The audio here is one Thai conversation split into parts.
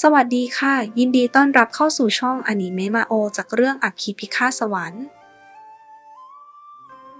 สวัสดีค่ะ ยินดีต้อนรับเข้าสู่ช่องอนิเมะมาโอ จากเรื่องอัคคีพิฆาตสวรรค์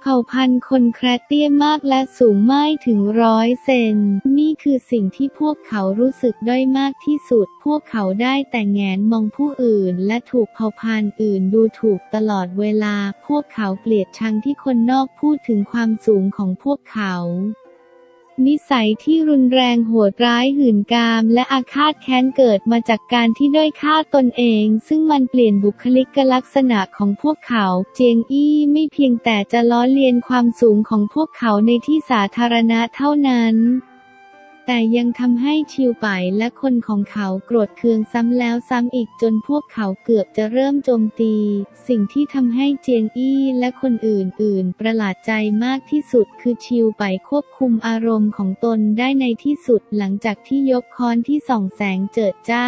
เผ่าพันธุ์คนแคระเตี้ยมากและสูงไม่ถึงร้อยเซน นี่คือสิ่งที่พวกเขารู้สึกด้อยมากที่สุด พวกเขาได้แต่แงนมองผู้อื่น และถูกเผ่าพันธุ์อื่นดูถูกตลอดเวลา พวกเขาเกลียดชังที่คนนอกพูดถึงความสูงของพวกเขา นิสัยที่รุนแรงโหดร้ายหื่นกาม และอาฆาตแค้นเกิดมาจากการที่ด้อยค่าตนเอง ซึ่งมันเปลี่ยนบุคลิกลักษณะของพวกเขา เจียงอี้ไม่เพียงแต่จะล้อเลียนความสูงของพวกเขาในที่สาธารณะเท่านั้น แต่ยังทำให้ชิวไปและคนของเขาโกรธเคืองซ้ำแล้วซ้ำอีกจนพวกเขาเกือบจะเริ่มโจมตี สิ่งที่ทำให้เจียงอี้และคนอื่นๆ ประหลาดใจมากที่สุดคือชิวไปควบคุมอารมณ์ของตนได้ในที่สุดหลังจากที่ยกค้อนที่ส่องแสงเจิดจ้า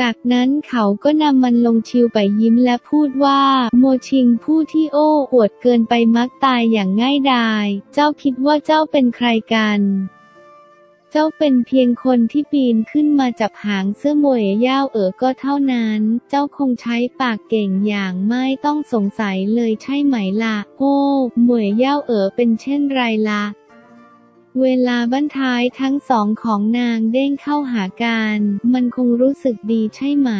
จากนั้นเขาก็นำมันลงชิวไปยิ้มและพูดว่า โมชิงผู้ที่โอ้อวดเกินไปมักตายอย่างง่ายดาย เจ้าคิดว่าเจ้าเป็นใครกัน จ้าเป็นเพียงคนที่ปีนขึ้นมาจับหางเสื้อมวยย่าวเอ๋อก็เท่านั้น เจ้าคงใช้ปากเก่งอย่างไม่ต้องสงสัยเลยใช่ไหมล่ะ โอ้มวยย่าวเอ๋อเป็นเช่นไรล่ะเวลาบั้นท้ายทั้งสองของนางเด้งเข้าหากัน มันคงรู้สึกดีใช่ไหม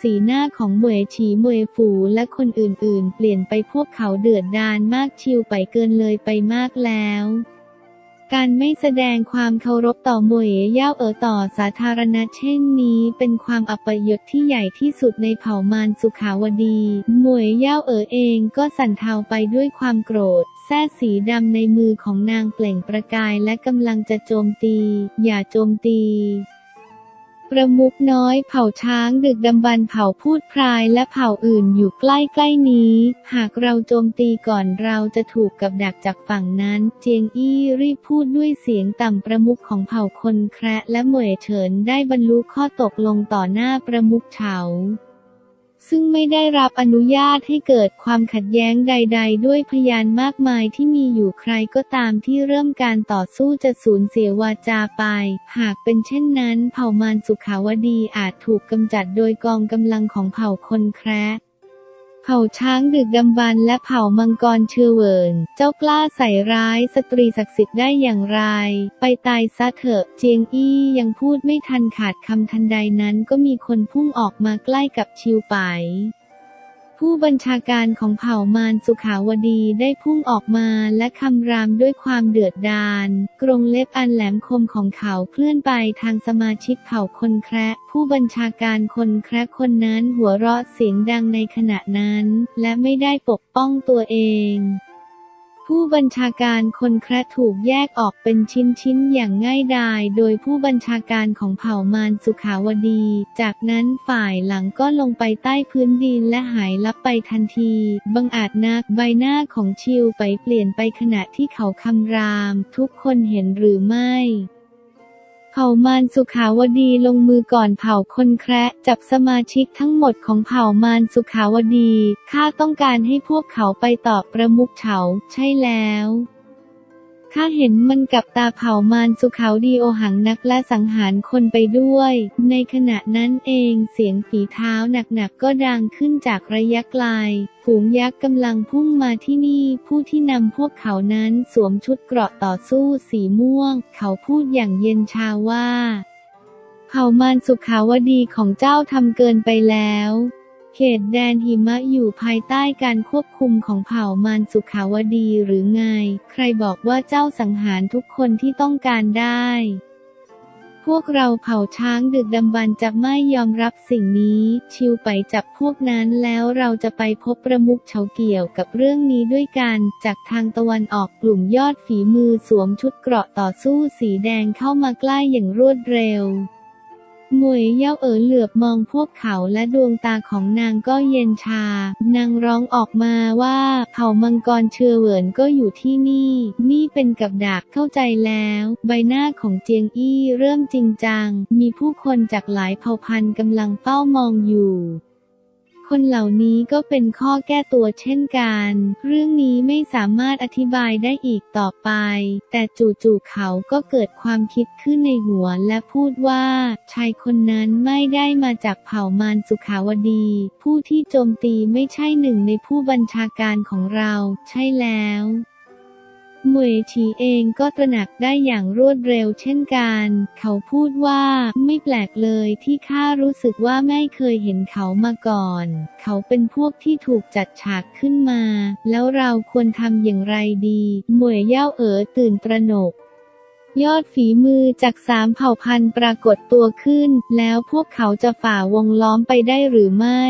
สีหน้าของเมวยฉีเหมวยฝูและคนอื่นๆ เปลี่ยนไปพวกเขาเดือดดาลมากชิวไปเกินเลยไปมากแล้ว การไม่แสดงความเคารพต่อหมวยเย่าเอ๋อต่อสาธารณะเช่นนี้เป็นความอัปยศที่ใหญ่ที่สุดในเผ่ามารสุขาวดีหมวยเย่าเอ๋อเองก็สั่นเทาไปด้วยความโกรธ แส้สีดำในมือของนางเปล่งประกายและกำลังจะโจมตี อย่าโจมตี ประมุกน้อยเผ่าช้างดึกดำบรรเผ่าพูดพรายและเผ่าอื่นอยู่ใกล้ๆนี้ หากเราโจมตีก่อนเราจะถูกกับดักจากฝั่งนั้น เจียงอี้รีบพูดด้วยเสียงต่ำประมุขของเผ่าคนแคระและเหมยเฉินได้บรรลุข้อตกลงต่อหน้าประมุขเฉา ซึ่งไม่ได้รับอนุญาตให้เกิดความขัดแย้งใด ๆ ด้วยพยานมากมายที่มีอยู่ใครก็ตามที่เริ่มการต่อสู้จะสูญเสียวาจาไป หากเป็นเช่นนั้น เผ่ามารสุขาวดีอาจถูกกำจัดโดยกองกำลังของเผ่าคนแคร์ เผ่าช้างดึกดำบรรพ์และเผ่ามังกรเชื่อเวิน เจ้ากล้าใส่ร้ายสตรีศักดิ์สิทธิ์ได้อย่างไร ไปตายซะเถอะ เจียงอี้ยังพูดไม่ทันขาดคำทันใดนั้นก็มีคนพุ่งออกมาใกล้กับชิวไป ผู้บัญชาการของเผ่ามารสุขาวดีได้พุ่งออกมาและคำรามด้วยความเดือดดาล กรงเล็บอันแหลมคมของเขาเคลื่อนไปทางสมาชิกเผ่าคนแคระผู้บัญชาการคนแคระคนนั้นหัวเราะเสียงดังในขณะนั้น และไม่ได้ปกป้องตัวเอง ผู้บัญชาการคนแคระถูกแยกออกเป็นชิ้นๆ อย่างง่ายดาย โดยผู้บัญชาการของเผ่ามารสุขาวดี จากนั้นฝ่ายหลังก็ลงไปใต้พื้นดินและหายลับไปทันที บังอาจนักใบหน้าของชิวไปเปลี่ยนไปขณะที่เขาคำราม ทุกคนเห็นหรือไม่ ผ่ามารสุขาวดีลงมือก่อนเผ่าคนแคระจับสมาชิกทั้งหมดของเผ่ามารสุขาวดี ข้าต้องการให้พวกเขาไปตอบประมุขเฉาใช่แล้ว ข้าเห็นมันกับตาเผ่ามารสุขาวดีโอหังนักและสังหารคนไปด้วย ในขณะนั้นเองเสียงฝีเท้าหนักๆก็ดังขึ้นจากระยะไกล ฝูงยักษ์กำลังพุ่งมาที่นี่ ผู้ที่นำพวกเขานั้นสวมชุดเกราะต่อสู้สีม่วง เขาพูดอย่างเย็นชาว่า เผ่ามารสุขาวดีของเจ้าทำเกินไปแล้ว เขตแดนหิมะอยู่ภายใต้การควบคุมของเผ่ามารสุขาวดีหรือไง ใครบอกว่าเจ้าสังหารทุกคนที่ต้องการได้ พวกเราเผ่าช้างดึกดำบรรจะไม่ยอมรับสิ่งนี้ ชิวไปจับพวกนั้นแล้วเราจะไปพบประมุขเฉาเกี่ยวกับเรื่องนี้ด้วยกัน จากทางตะวันออกกลุ่มยอดฝีมือสวมชุดเกราะต่อสู้สีแดงเข้ามาใกล้อย่างรวดเร็ว หมวยเย่าเอ๋อเหลือบมองพวกเขาและดวงตาของนางก็เย็นชา นางร้องออกมาว่า เผ่ามังกรเชอเหวินก็อยู่ที่นี่ นี่เป็นกับดักเข้าใจแล้ว ใบหน้าของเจียงอี้เริ่มจริงจัง มีผู้คนจากหลายเผ่าพันธุ์กำลังเฝ้ามองอยู่ คนเหล่านี้ก็เป็นข้อแก้ตัวเช่นกัน เรื่องนี้ไม่สามารถอธิบายได้อีกต่อไป แต่จู่ๆเขาก็เกิดความคิดขึ้นในหัวและพูดว่า ชายคนนั้นไม่ได้มาจากเผ่ามารสุขาวดี ผู้ที่โจมตีไม่ใช่หนึ่งในผู้บัญชาการของเรา ใช่แล้ว หมวยฉีเองก็ตระหนักได้อย่างรวดเร็วเช่นกัน เขาพูดว่าไม่แปลกเลยที่ข้ารู้สึกว่าไม่เคยเห็นเขามาก่อน เขาเป็นพวกที่ถูกจัดฉากขึ้นมา แล้วเราควรทำอย่างไรดีหมวยเย่าเอ๋อตื่นตระหนกยอดฝีมือจากสามเผ่าพันธุ์ปรากฏตัวขึ้น แล้วพวกเขาจะฝ่าวงล้อมไปได้หรือไม่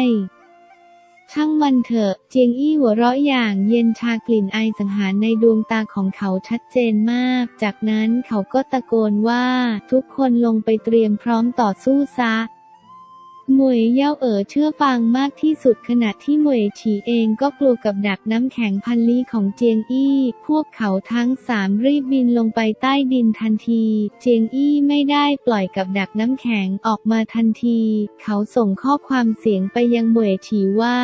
ช่างมันเถอะเจียงอี้หัวเราะอย่างเย็นชากลิ่นไอสังหารในดวงตาของเขาชัดเจนมาก จากนั้นเขาก็ตะโกนว่าทุกคนลงไปเตรียมพร้อมต่อสู้ซะ มวยเย่าเอ๋อเชื่อฟังมากที่สุดขณะที่หมวยฉีเองก็กลัวกับดักน้ำแข็งพันลี้ของเจียงอี้ พวกเขาทั้งสามรีบบินลงไปใต้ดินทันที เจียงอี้ไม่ได้ปล่อยกับดักน้ำแข็งออกมาทันที เขาส่งข้อความเสียงไปยังหมวยฉีว่า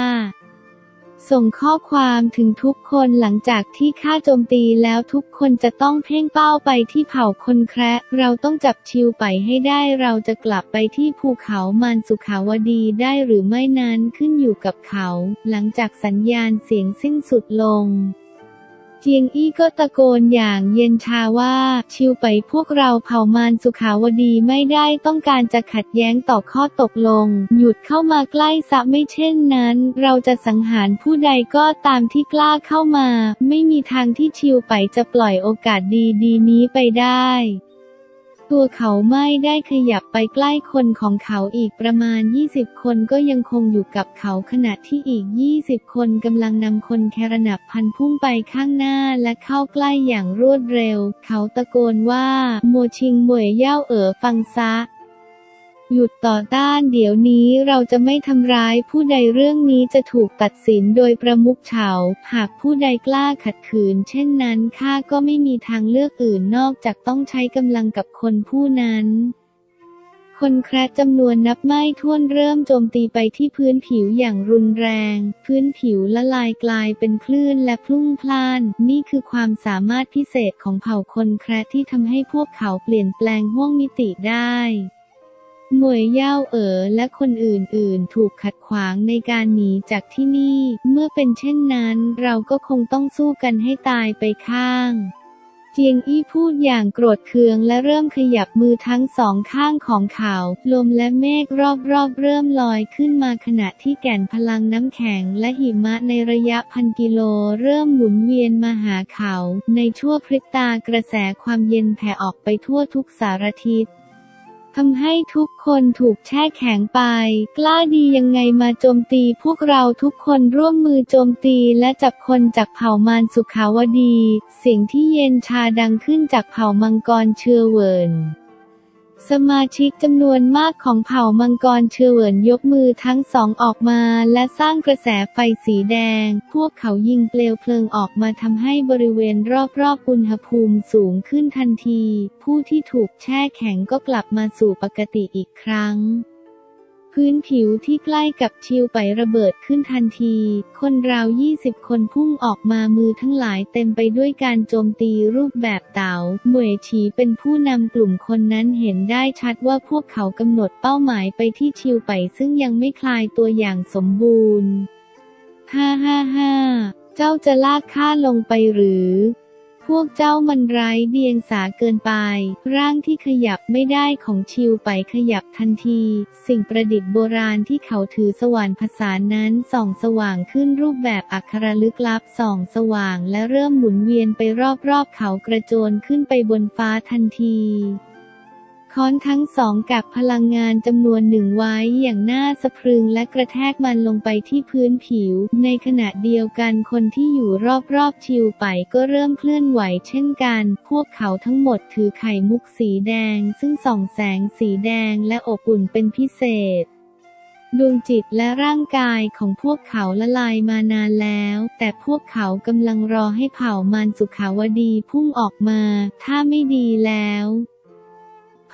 ส่งข้อความถึงทุกคนหลังจากที่ข้าโจมตีแล้วทุกคนจะต้องเพ่งเป้าไปที่เผ่าคนแคระเราต้องจับชิวไปให้ได้เราจะกลับไปที่ภูเขามานสุขาวดีได้หรือไม่นั้นขึ้นอยู่กับเขา หลังจากสัญญาณเสียงสิ้นสุดลง เจียงอี้ก็ตะโกนอย่างเย็นชาว่า ชิวไปพวกเราเผ่ามารสุขาวดีไม่ได้ต้องการจะขัดแย้งต่อข้อตกลง หยุดเข้ามาใกล้ซะไม่เช่นนั้น เราจะสังหารผู้ใดก็ตามที่กล้าเข้ามา ไม่มีทางที่ชิวไปจะปล่อยโอกาสดีดีๆนี้ไปได้ ตัวเขาไม่ได้ขยับไปใกล้คนของเขาอีกประมาณ 20 คนก็ยังคงอยู่กับเขาขณะที่อีก 20 คนกำลังนำคนแครนับพันพุ่งไปข้างหน้าและเข้าใกล้อย่างรวดเร็ว เขาตะโกนว่า โมชิงหมวยเย่าเอ๋อฟังซะ หยุดต่อต้านเดี๋ยวนี้เราจะไม่ทำร้ายผู้ใดเรื่องนี้จะถูกตัดสินโดยประมุขเฉา หากผู้ใดกล้าขัดขืน เช่นนั้นข้าก็ไม่มีทางเลือกอื่นนอกจากต้องใช้กำลังกับคนผู้นั้นคนแคระจำนวนนับไม่ถ้วนเริ่มโจมตีไปที่พื้นผิวอย่างรุนแรง พื้นผิวละลายกลายเป็นคลื่นและพลุ่งพล่าน นี่คือความสามารถพิเศษของเผ่าคนแคระที่ทำให้พวกเขาเปลี่ยนแปลงห้วงมิติได้ หมวยย่าเอ๋อและคนอื่นๆ ถูกขัดขวางในการหนีจากที่นี่ เมื่อเป็นเช่นนั้นเราก็คงต้องสู้กันให้ตายไปข้าง เจียงอี้พูดอย่างโกรธเคืองและเริ่มขยับมือทั้งสองข้างของเขา ลมและเมฆรอบๆเริ่มลอยขึ้นมาขณะที่แก่นพลังน้ำแข็งและหิมะในระยะพันกิโลเริ่มหมุนเวียนมาหาเขา ในชั่วพริบตากระแสความเย็นแผ่ออกไปทั่วทุกสารทิศ ทำให้ทุกคนถูกแช่แข็งไป กล้าดียังไงมาโจมตีพวกเราทุกคนร่วมมือโจมตีและจับคนจากเผ่ามารสุขาวดี เสียงที่เย็นชาดังขึ้นจากเผ่ามังกรเชือเวิน สมาชิกจำนวนมากของเผ่ามังกรเชื่อเหวินยกมือทั้งสองออกมาและสร้างกระแสไฟสีแดง พวกเขายิงเปลวเพลิงออกมาทำให้บริเวณรอบๆอุณหภูมิสูงขึ้นทันที ผู้ที่ถูกแช่แข็งก็กลับมาสู่ปกติอีกครั้ง พื้นผิวที่ใกล้กับชิวไประเบิดขึ้นทันที คนราว 20 คนพุ่งออกมามือทั้งหลายเต็มไปด้วยการโจมตีรูปแบบเต๋าหมยฉีเป็นผู้นำกลุ่มคนนั้นเห็นได้ชัดว่าพวกเขากำหนดเป้าหมายไปที่ชิวไปซึ่งยังไม่คลายตัวอย่างสมบูรณ์ ฮ่าฮ่าฮ่าเจ้าจะลากข้าลงไปหรือ พวกเจ้ามันไร้เดียงสาเกินไป ร่างที่ขยับไม่ได้ของชิวไปขยับทันที สิ่งประดิษฐ์โบราณที่เขาถือสว่านภาษานั้นส่องสว่างขึ้นรูปแบบอักขระลึกลับส่องสว่างและเริ่มหมุนเวียนไปรอบๆเขากระโจนขึ้นไปบนฟ้าทันที ค้อนทั้งสองกักพลังงานจำนวนหนึ่งไว้อย่างน่าสะพรึงและกระแทกมันลงไปที่พื้นผิว ในขณะเดียวกันคนที่อยู่รอบๆชิวไปก็เริ่มเคลื่อนไหวเช่นกัน พวกเขาทั้งหมดถือไข่มุกสีแดง ซึ่งส่องแสงสีแดงและอบอุ่นเป็นพิเศษดวงจิตและร่างกายของพวกเขาละลายมานานแล้ว แต่พวกเขากำลังรอให้เผ่ามารสุขาวดีพุ่งออกมา ถ้าไม่ดีแล้ว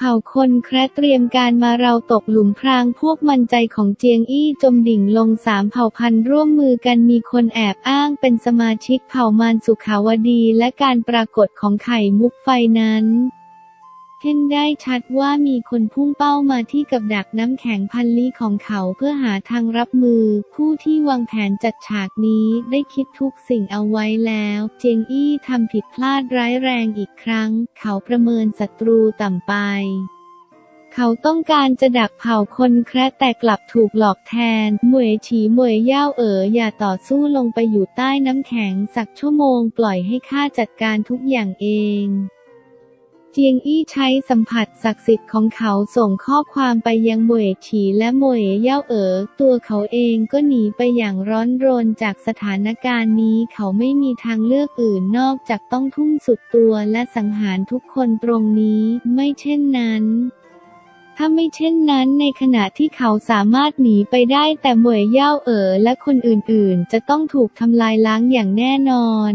เผ่าคนแคระเตรียมการมาเราตกหลุมพรางพวกมันใจของเจียงอี้จมดิ่งลงสามเผ่าพันธุ์ร่วมมือกันมีคนแอบอ้างเป็นสมาชิกเผ่ามารสุขาวดีและการปรากฏของไข่มุกไฟนั้น เห็นได้ชัดว่ามีคนพุ่งเป้ามาที่กับดักน้ำแข็งพันลี้ของเขาเพื่อหาทางรับมือ ผู้ที่วางแผนจัดฉากนี้ได้คิดทุกสิ่งเอาไว้แล้ว เจียงอี้ทำผิดพลาดร้ายแรงอีกครั้ง เขาประเมินศัตรูต่ำไปเขาต้องการจะดักเผาคนแคระแต่กลับถูกหลอกแทน หมวยฉีหมวยย่าวเอ๋ออย่าต่อสู้ลงไปอยู่ใต้น้ำแข็งสักชั่วโมงปล่อยให้ข้าจัดการทุกอย่างเอง เจียงอี้ใช้สัมผัสศักดิ์สิทธิ์ของเขาส่งข้อความไปยังมวยฉีและมวยเย่าเอ๋อ ตัวเขาเองก็หนีไปอย่างร้อนรนจากสถานการณ์นี้เขาไม่มีทางเลือกอื่นนอกจากต้องทุ่มสุดตัวและสังหารทุกคนตรงนี้ ไม่เช่นนั้นถ้าไม่เช่นนั้นในขณะที่เขาสามารถหนีไปได้แต่หมวยเย่าเอ๋อและคนอื่นๆ จะต้องถูกทำลายล้างอย่างแน่นอน